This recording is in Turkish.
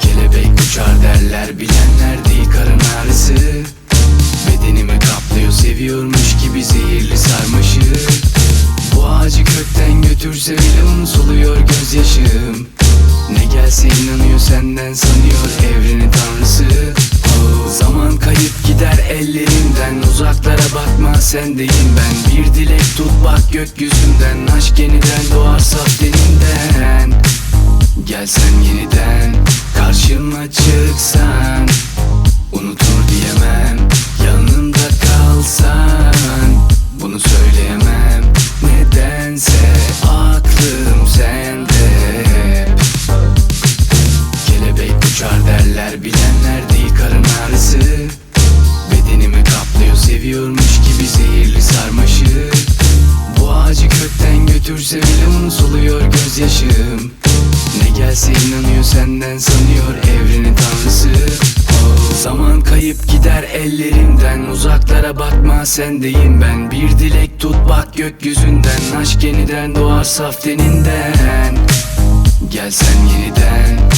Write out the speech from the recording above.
Kelebek uçar derler bilenler değil karın ağrısı. Bedenimi kaplıyor seviyormuş gibi zehirli sarmaşık Bu ağacı kökten götürse bile soluyor gözyaşım. Ne gelse inanıyor senden sanıyor evreni tanrısı. Zaman kayıp gider ellerimden uzaklara bakma sendeyim ben. Bir dilek tut bak gökyüzünden Aşk yeniden doğar saf derinden Gelsen yeniden karşıma çıksan. Unutur diyemem yanımda kalsan. Bunu söyleyemem nedense aklım sende Kelebek uçar derler bilenler değil karın ağrısı. Bedenimi kaplıyor seviyormuş gibi zehirli götürse bile unutuluyor gözyaşım. Ne gelse inanıyor senden sanıyor evrenin tanrısı. Zaman kayıp gider ellerimden Uzaklara bakma sendeyim ben. Bir dilek tut bak gökyüzünden Aşk yeniden doğar saf deninden. Gelsen yeniden